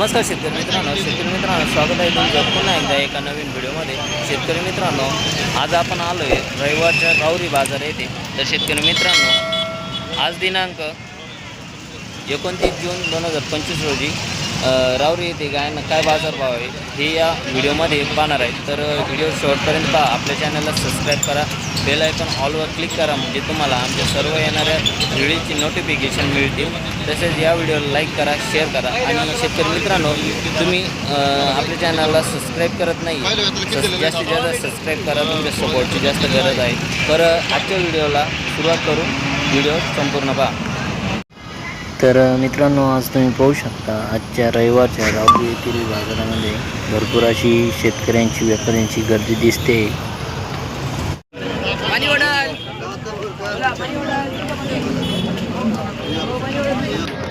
नमस्कार शेतकरी मित्रांनो. शेतकरी मित्रांनो स्वागत आहे तुमचं पुन्हा एकदा एका नवीन व्हिडिओमध्ये. शेतकरी मित्रांनो आज आपण आलो आहे रविवारच्या गावरी बाजार येथे. तर शेतकरी मित्रांनो आज दिनांक एकोणतीस जून दोन हजार पंचवीस रोजी रावरी येते गायांना काय बाजारभाव आहे हे या व्हिडिओमध्ये पाहणार आहे. तर व्हिडिओ शॉर्टपर्यंत पहा. आपल्या चॅनलला सबस्क्राईब करा. बेल आयकॉन ऑलवर क्लिक करा म्हणजे तुम्हाला आमच्या सर्व येणाऱ्या व्हिडिओची नोटिफिकेशन मिळतील. तसेच या व्हिडिओला लाईक करा शेअर करा. आणि शेतकरी मित्रांनो तुम्ही आपल्या चॅनलला सबस्क्राईब करत नाही जास्तीत जास्त सबस्क्राईब करा. तुमच्या सपोर्टची जास्त गरज आहे. तर आजच्या व्हिडिओला सुरुवात करू. व्हिडिओ संपूर्ण पहा. तर मित्रांनो आज तुम्ही पाहू शकता आजच्या रविवारच्या रावली येथील बाजारामध्ये भरपूर अशी शेतकऱ्यांची व्यापाऱ्यांची गर्दी दिसते. तर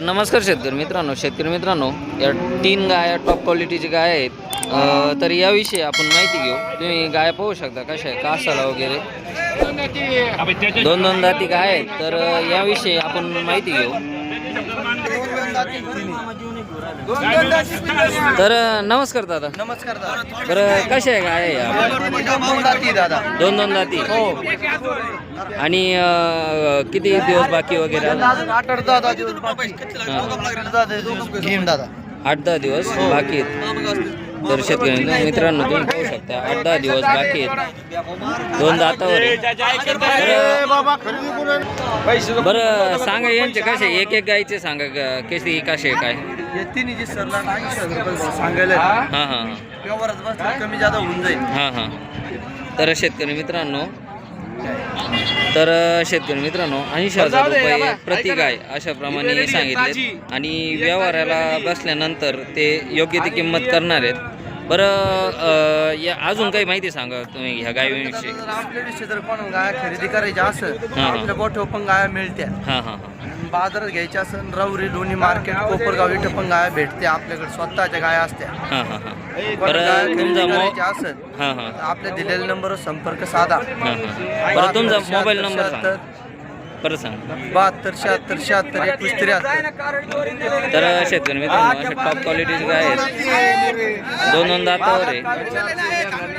नमस्कार शेतकरी मित्रांनो शेतकरी मित्रांनो या तीन गाया टॉप क्वालिटीची गाय आहेत. तर याविषयी आपण माहिती घेऊ. तुम्ही गाय पाहू शकता कशा आहे कासाला वगैरे. दोन दोन जाती गाय आहेत. तर याविषयी आपण माहिती घेऊ. तर नमस्कार दादा. नमस्कार दादा. तर कशा आहे गाय या दोन जाती दादा दोन दोन जाती हो. आणि अ, किती दिवस बाकी वगैरे? आठ आठ दहा दहा दिवस बाकी. दादा. आठ दहा दिवस बाकी आहेत. तर शेतकरी मित्रांनो तुम्ही पाहू शकता आठ दहा दिवस बाकी आहेत. दोन दातावर. बरं सांगा यांचे कसे एक एक गायचे सांगा कशी कसे काय? हे सांगायला. हां हां हां. कमी जादा होऊन जाईल. हां हां. तर शेतकरी मित्रांनो तर शेतकरी मित्रांनो ऐंशी हजार रुपये प्रति गाय अशा प्रमाणे सांगितले आणि व्यवहाराला बसल्यानंतर ते योग्य ती किंमत करणार आहेत. बरं या अजून काही माहिती सांगा तुम्ही ह्या गायीविषयी जर आपल्या दिवशी जर कोण गाय खरेदी करायची हा. आपल्या गोठ्यावर पण गाया मिळत्या. हां हां हां. बाजारात घ्यायच्या असेल रवरी लोणी मार्केट कोपरगाव इथं पण गाया भेटते आपल्याकडे स्वतःच्या गाया असत्या. हां हां हां. गाय बरं खरेदी तुमचा मो करायची असेल हां हां. तर आपल्या दिलेल्या नंबरवर संपर्क साधा. हां हां बरं तुमचा मोबाईल नंबर सांगा. परत सांगा बहात्तर शहात्तर शहात्तर एकवीस त्र्याहत्तर. तर शेतकरी मित्रांनो? अशा टॉप क्वालिटीचे गाय आहेत. दोन दोन दातावर आहे.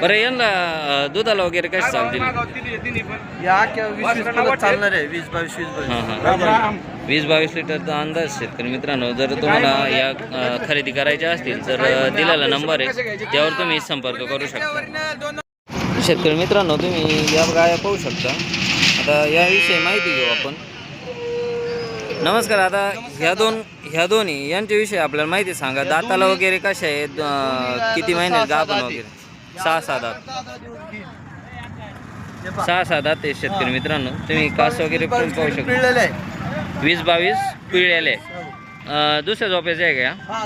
बरं यांना अं, दुधाला वगैरे कसे चालतील? या किंवा वीस वीस किलो चालणार आहे. वीस बावीस वीस हां बावीस. हां वीस बावीस लिटरचा अंदाज शेतकरी मित्रांनो? जर तुम्हाला या अं, खरेदी करायच्या असतील तर अं, दिलेला नंबर आहे. त्यावर तुम्ही संपर्क करू शकता. शेतकरी मित्रांनो तुम्ही या गाया पाहू शकता. आता याविषयी माहिती घेऊ आपण. नमस्कार आता ह्या दोन ह्या दोन्ही यांच्याविषयी आपल्याला माहिती सांगा. दाताला वगैरे कशा आहेत? किती महिन्यात गाभण वगैरे? सहा सहा दात सहा सहा दात आहे शेतकरी मित्रांनो. तुम्ही कास वगैरे पण पाहू शकता. वीस बावीस पिळलेले. दुसऱ्या झोपेचे आहे का? हा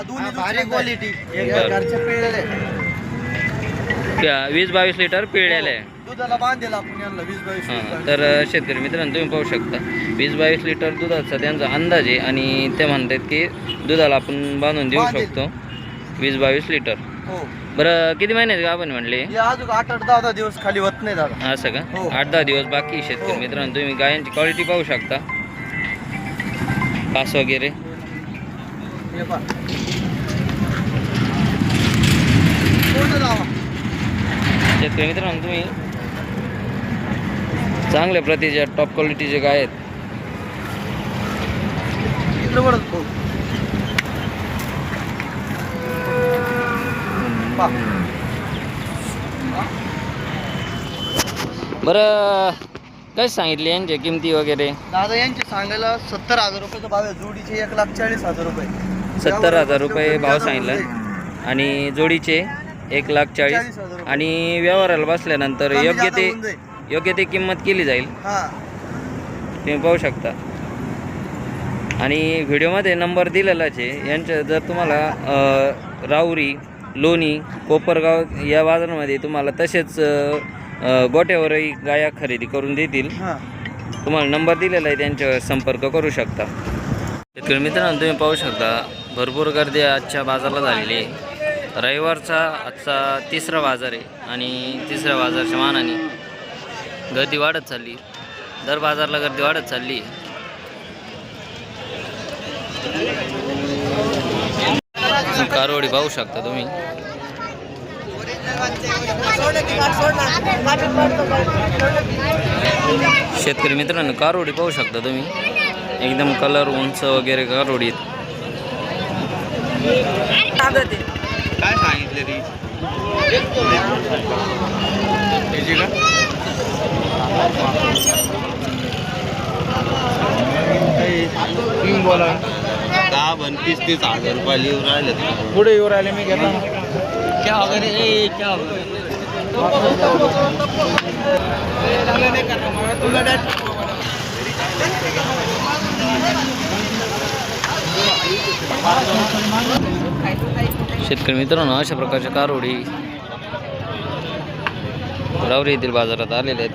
वीस बावीस लिटर पिळलेले. आहे दुधाला बांधेल आपण यांना वीस बावीस वीस बावीस. तर शेतकरी मित्रांनो तुम्ही पाहू शकता वीस बावीस लिटर दुधाचा त्यांचा अंदाज आहे आणि ते म्हणतात की दुधाला आपण बांधून देऊ बांधेल. शकतो वीस बावीस लिटर हो बरं किती महिन्यात का आपण म्हणले हे अजून आठ आठ दहा दहा दिवस खाली होत नाही दादा असं का हो. आठ दहा दिवस बाकी आहे शेतकरी हो. मित्रांनो तुम्ही गायांची क्वालिटी पाहू शकता पास वगैरे हे पहा. पूर्ण लावा. शेतकरी मित्रांनो तुम्ही चांगल्या प्रतीच्या टॉप क्वालिटीचे गाय आहेत. बरं काय सांगितले यांच्या किमती वगैरे? दादा यांचे सांगायला सत्तर हजार रुपयाचा भाव आहे. जोडीचे एक लाख चाळीस हजार रुपये. सत्तर हजार रुपये भाव सांगितला. सांगितला आणि जोडीचे एक लाख चाळीस. आणि व्यवहाराला बसल्यानंतर योग्य ते. योग्य ते किंमत केली जाईल. हा. तुम्ही पाहू शकता. आणि व्हिडिओमध्ये नंबर दिलेलाच आहे. यांच्या जर तुम्हाला राऊरी लोणी कोपरगाव या बाजारामध्ये तुम्हाला तसेच गोट्यावरही गाया खरेदी करून देतील. हा. तुम्हाला नंबर दिलेला आहे त्यांच्यावर संपर्क करू शकता. शेतकरी मित्रांनो तुम्ही पाहू शकता भरपूर गर्दी आजच्या बाजारला झालेली आहे. रविवारचा आजचा तिसरा बाजार आहे आणि तिसऱ्या बाजारच्या मानाने गर्दी वाढत चालली. दर बाजारला गर्दी वाढत चालली. कारवडी पाहू शकता तुम्ही. शेतकरी मित्रांनो कारवडी पाहू शकता तुम्ही. एकदम कलर उंच वगैरे कारवडी काय सांगितले बन तीस तीस हजार रुपये लिहून राहिले. पुढे येऊ राहिले मी घेतो. क्या वगैरे क्या शेतकरी मित्रांनो अशा प्रकारच्या कारवडी रावरी येथील बाजारात आलेले आहेत.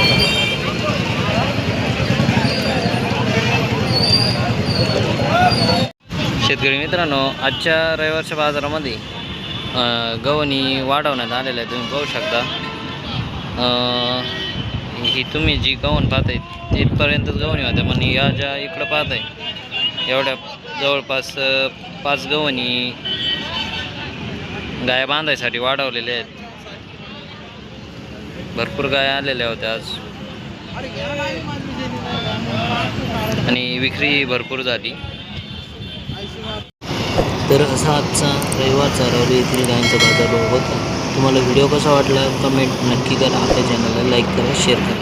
शेतकरी मित्रांनो आजच्या रविवारच्या बाजारामध्ये गवणी वाढवण्यात आलेलं आहे. तुम्ही पाहू शकता. ही तुम्ही जी गवण पाहताय तिथपर्यंतच गवणी होत्या. पण या ज्या इकडं पाहताय एवढ्या जवळपास पाच गवणी गाय बांधायसाठी वाढवलेल्या आहेत. भरपूर गाय आलेल्या होत्या आज. आणि विक्री भरपूर झाली. तर असा आजचा रविवारचा रावली येथील गायांचा बाजारभाव होता. तुम्हाला व्हिडिओ कसा वाटला? कमेंट नक्की करा. आपल्या चॅनलला लाईक करा शेअर करा.